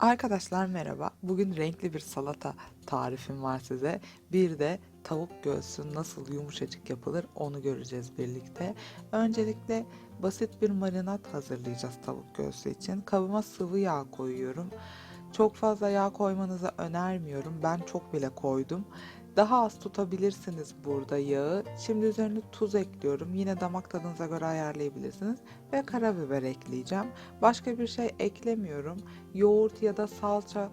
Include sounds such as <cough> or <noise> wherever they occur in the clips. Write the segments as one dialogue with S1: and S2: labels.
S1: Arkadaşlar merhaba. Bugün renkli bir salata tarifim var size. Bir de tavuk göğsü nasıl yumuşacık yapılır onu göreceğiz birlikte. Öncelikle basit bir marinat hazırlayacağız tavuk göğsü için. Kabıma sıvı yağ koyuyorum. Çok fazla yağ koymanızı önermiyorum. Ben çok bile koydum. Daha az tutabilirsiniz burada yağı. Şimdi üzerine tuz ekliyorum. Yine damak tadınıza göre ayarlayabilirsiniz. Ve karabiber ekleyeceğim. Başka bir şey eklemiyorum. Yoğurt ya da salça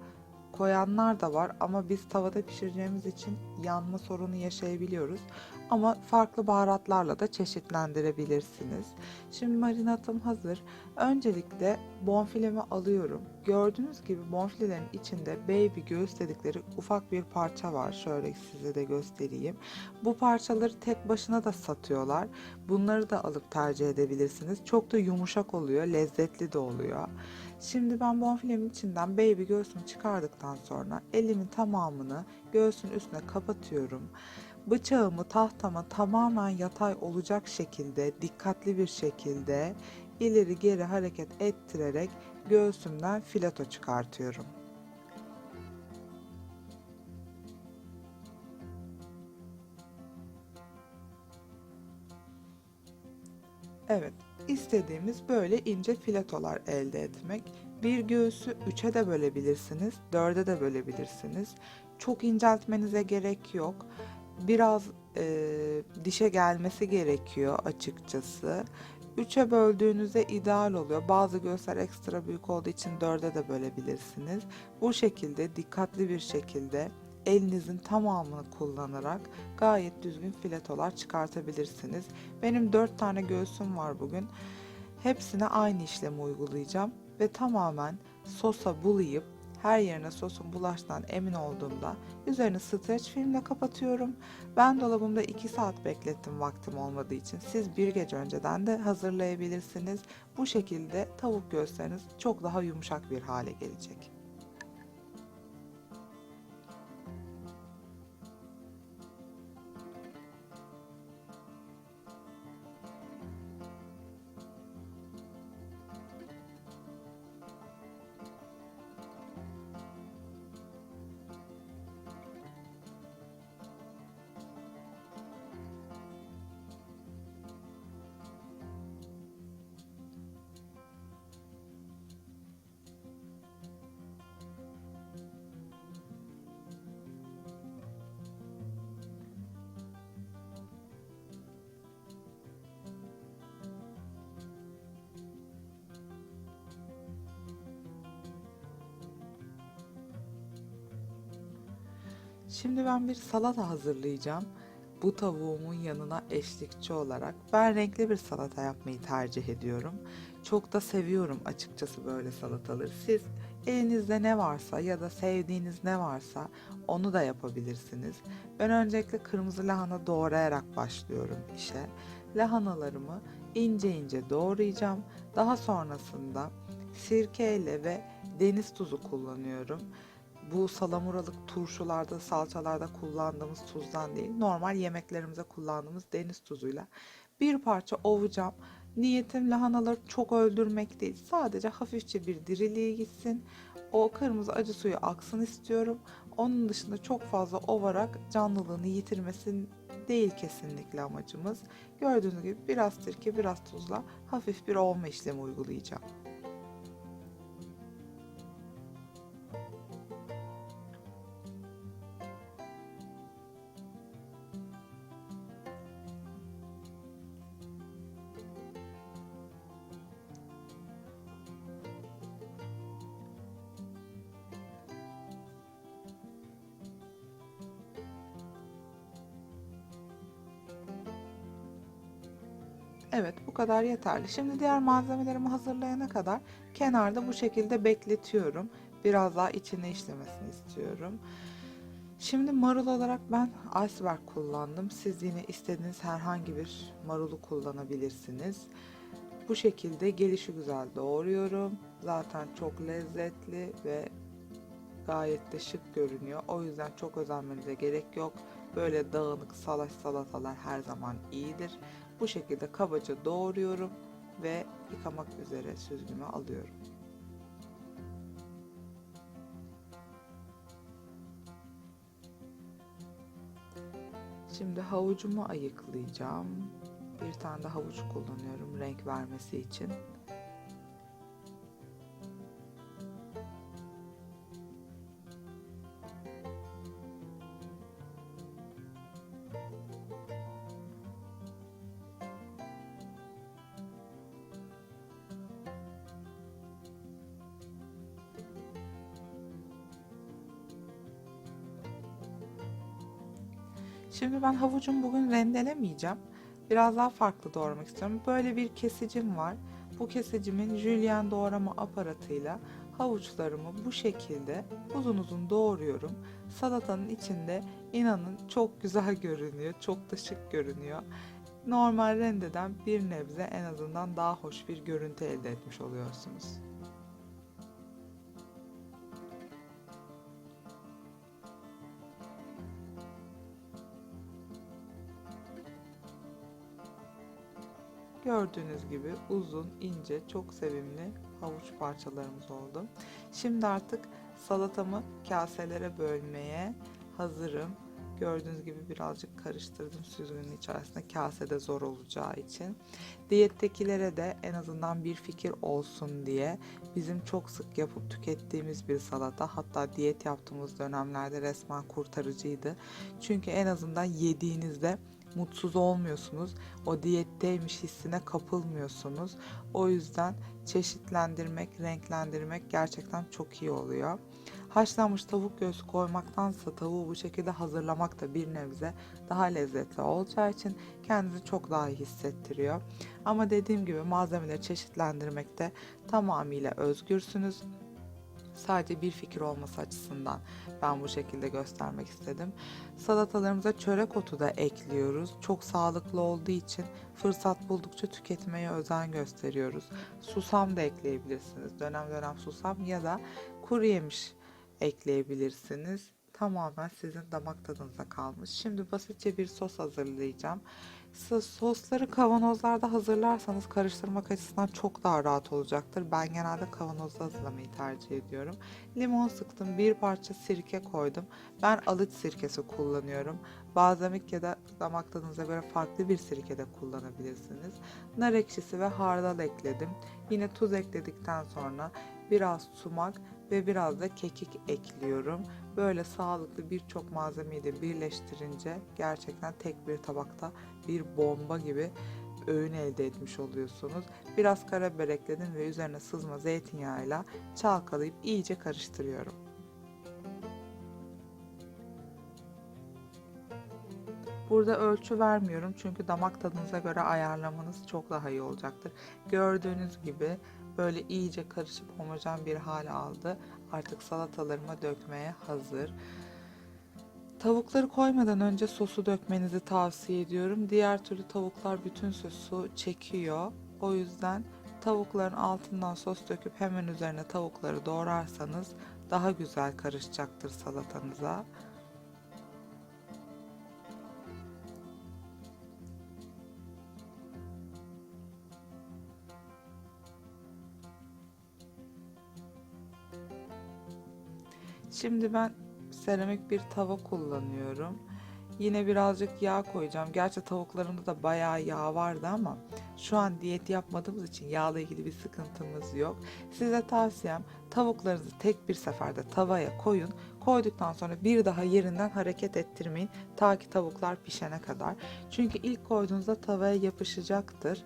S1: koyanlar da var ama biz tavada pişireceğimiz için yanma sorunu yaşayabiliyoruz. Ama farklı baharatlarla da çeşitlendirebilirsiniz. Şimdi marinatım hazır. Öncelikle bonfilemi alıyorum. Gördüğünüz gibi bonfilelerin içinde baby göğüs dedikleri ufak bir parça var. Şöyle size de göstereyim. Bu parçaları tek başına da satıyorlar. Bunları da alıp tercih edebilirsiniz. Çok da yumuşak oluyor, lezzetli de oluyor. Şimdi ben bonfilemin içinden baby göğsümü çıkardıktan sonra elimin tamamını göğsün üstüne kapatıyorum. Bıçağımı tahtama tamamen yatay olacak şekilde, dikkatli bir şekilde ileri geri hareket ettirerek göğsümden fileto çıkartıyorum. Evet, istediğimiz böyle ince filetolar elde etmek. Bir göğsü üçe de bölebilirsiniz, dörde de bölebilirsiniz. Çok inceltmenize gerek yok. Biraz e, dişe gelmesi gerekiyor açıkçası. Üçe böldüğünüzde ideal oluyor. Bazı göğüsler ekstra büyük olduğu için dörde de bölebilirsiniz. Bu şekilde dikkatli bir şekilde elinizin tamamını kullanarak gayet düzgün filetolar çıkartabilirsiniz. Benim 4 tane göğsüm var bugün. Hepsine aynı işlemi uygulayacağım ve tamamen sosa bulayıp her yerine sosun bulaştan emin olduğumda üzerini streç filmle kapatıyorum. Ben dolabımda 2 saat beklettim vaktim olmadığı için. Siz bir gece önceden de hazırlayabilirsiniz. Bu şekilde tavuk göğüsleriniz çok daha yumuşak bir hale gelecek. Şimdi ben bir salata hazırlayacağım. Bu tavuğumun yanına eşlikçi olarak ben renkli bir salata yapmayı tercih ediyorum. Çok da seviyorum açıkçası böyle salataları. Siz elinizde ne varsa ya da sevdiğiniz ne varsa onu da yapabilirsiniz. Ben öncelikle kırmızı lahana doğrayarak başlıyorum işe. Lahanalarımı ince ince doğrayacağım. Daha sonrasında sirkeyle ve deniz tuzu kullanıyorum bu salamuralık turşularda, salçalarda kullandığımız tuzdan değil, normal yemeklerimize kullandığımız deniz tuzuyla bir parça ovacağım. Niyetim lahanaları çok öldürmek değil, sadece hafifçe bir diriliğe gitsin. O kırmızı acı suyu aksın istiyorum. Onun dışında çok fazla ovarak canlılığını yitirmesin değil kesinlikle amacımız. Gördüğünüz gibi biraz sirke, biraz tuzla hafif bir ovma işlemi uygulayacağım. Evet, bu kadar yeterli. Şimdi diğer malzemelerimi hazırlayana kadar kenarda bu şekilde bekletiyorum. Biraz daha içine işlemesini istiyorum. Şimdi marul olarak ben iceberg kullandım. Siz yine istediğiniz herhangi bir marulu kullanabilirsiniz. Bu şekilde gelişi güzel doğruyorum. Zaten çok lezzetli ve gayet de şık görünüyor. O yüzden çok özenmenize gerek yok. Böyle dağınık salaş salatalar her zaman iyidir. Bu şekilde kabaca doğruyorum ve yıkamak üzere süzgüme alıyorum. Şimdi havucumu ayıklayacağım. Bir tane de havuç kullanıyorum renk vermesi için. Şimdi ben havucumu bugün rendelemeyeceğim. Biraz daha farklı doğramak istiyorum. Böyle bir kesicim var. Bu kesicimin jülyen doğrama aparatıyla havuçlarımı bu şekilde uzun uzun doğruyorum. Salatanın içinde inanın çok güzel <laughs> görünüyor. Çok da şık görünüyor. Normal rendeden bir nebze en azından daha hoş bir görüntü elde etmiş oluyorsunuz. Gördüğünüz gibi uzun, ince, çok sevimli havuç parçalarımız oldu. Şimdi artık salatamı kaselere bölmeye hazırım. Gördüğünüz gibi birazcık karıştırdım süzgünün içerisinde kasede zor olacağı için. Diyettekilere de en azından bir fikir olsun diye bizim çok sık yapıp tükettiğimiz bir salata. Hatta diyet yaptığımız dönemlerde resmen kurtarıcıydı. Çünkü en azından yediğinizde mutsuz olmuyorsunuz. O diyetteymiş hissine kapılmıyorsunuz. O yüzden çeşitlendirmek, renklendirmek gerçekten çok iyi oluyor. Haşlanmış tavuk göğsü koymaktansa tavuğu bu şekilde hazırlamak da bir nebze daha lezzetli olacağı için kendinizi çok daha iyi hissettiriyor. Ama dediğim gibi malzemeleri çeşitlendirmekte tamamıyla özgürsünüz. Sadece bir fikir olması açısından ben bu şekilde göstermek istedim. Salatalarımıza çörek otu da ekliyoruz. Çok sağlıklı olduğu için fırsat buldukça tüketmeye özen gösteriyoruz. Susam da ekleyebilirsiniz. Dönem dönem susam ya da kuru yemiş ekleyebilirsiniz. Tamamen sizin damak tadınıza kalmış. Şimdi basitçe bir sos hazırlayacağım. Sosları kavanozlarda hazırlarsanız karıştırmak açısından çok daha rahat olacaktır. Ben genelde kavanozda hazırlamayı tercih ediyorum. Limon sıktım, bir parça sirke koydum. Ben alıç sirkesi kullanıyorum. Balzamik ya da damak tadınıza göre farklı bir sirke de kullanabilirsiniz. Nar ekşisi ve hardal ekledim. Yine tuz ekledikten sonra biraz sumak ve biraz da kekik ekliyorum. Böyle sağlıklı birçok malzemeyi de birleştirince gerçekten tek bir tabakta bir bomba gibi öğün elde etmiş oluyorsunuz. Biraz karabiber ekledim ve üzerine sızma zeytinyağıyla çalkalayıp iyice karıştırıyorum. Burada ölçü vermiyorum çünkü damak tadınıza göre ayarlamanız çok daha iyi olacaktır. Gördüğünüz gibi böyle iyice karışıp homojen bir hal aldı. Artık salatalarıma dökmeye hazır. Tavukları koymadan önce sosu dökmenizi tavsiye ediyorum. Diğer türlü tavuklar bütün sosu çekiyor. O yüzden tavukların altından sos döküp hemen üzerine tavukları doğrarsanız daha güzel karışacaktır salatanıza. Şimdi ben seramik bir tava kullanıyorum. Yine birazcık yağ koyacağım. Gerçi tavuklarımda da bayağı yağ vardı ama şu an diyet yapmadığımız için yağla ilgili bir sıkıntımız yok. Size tavsiyem tavuklarınızı tek bir seferde tavaya koyun. Koyduktan sonra bir daha yerinden hareket ettirmeyin ta ki tavuklar pişene kadar. Çünkü ilk koyduğunuzda tavaya yapışacaktır.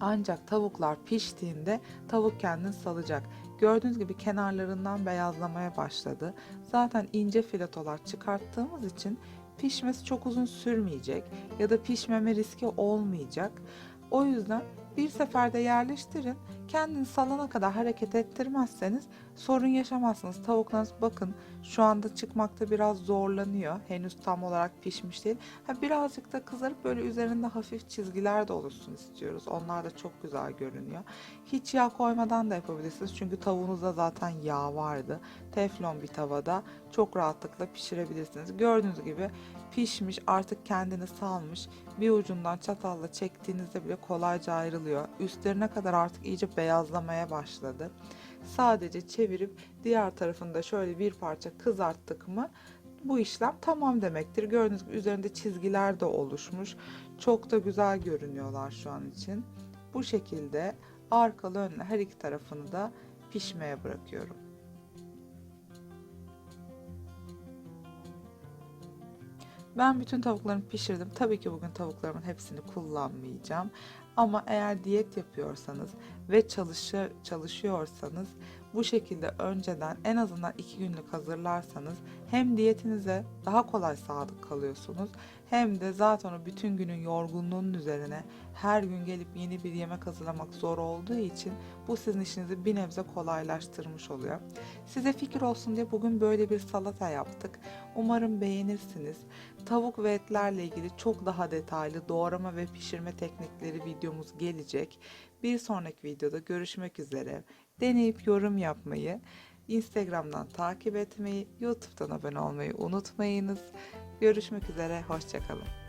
S1: Ancak tavuklar piştiğinde tavuk kendini salacak. Gördüğünüz gibi kenarlarından beyazlamaya başladı. Zaten ince filetolar çıkarttığımız için pişmesi çok uzun sürmeyecek ya da pişmeme riski olmayacak. O yüzden bir seferde yerleştirin. Kendini salana kadar hareket ettirmezseniz sorun yaşamazsınız. Tavuklarınız bakın şu anda çıkmakta biraz zorlanıyor. Henüz tam olarak pişmiş değil. Ha, birazcık da kızarıp böyle üzerinde hafif çizgiler de oluşsun istiyoruz. Onlar da çok güzel görünüyor. Hiç yağ koymadan da yapabilirsiniz. Çünkü tavuğunuzda zaten yağ vardı. Teflon bir tavada çok rahatlıkla pişirebilirsiniz. Gördüğünüz gibi pişmiş artık kendini salmış. Bir ucundan çatalla çektiğinizde bile kolayca ayrılıyor. Üstlerine kadar artık iyice beyazlamaya başladı. Sadece çevirip diğer tarafında şöyle bir parça kızarttık mı bu işlem tamam demektir. Gördüğünüz gibi üzerinde çizgiler de oluşmuş. Çok da güzel görünüyorlar şu an için. Bu şekilde arkalı önlü her iki tarafını da pişmeye bırakıyorum. Ben bütün tavuklarımı pişirdim. Tabii ki bugün tavuklarımın hepsini kullanmayacağım. Ama eğer diyet yapıyorsanız ve çalışır, çalışıyorsanız bu şekilde önceden en azından iki günlük hazırlarsanız hem diyetinize daha kolay sadık kalıyorsunuz hem de zaten o bütün günün yorgunluğunun üzerine her gün gelip yeni bir yemek hazırlamak zor olduğu için bu sizin işinizi bir nebze kolaylaştırmış oluyor. Size fikir olsun diye bugün böyle bir salata yaptık. Umarım beğenirsiniz. Tavuk ve etlerle ilgili çok daha detaylı doğrama ve pişirme teknikleri videomuz gelecek. Bir sonraki videoda görüşmek üzere. Deneyip yorum yapmayı, Instagram'dan takip etmeyi, YouTube'dan abone olmayı unutmayınız. Görüşmek üzere, hoşçakalın.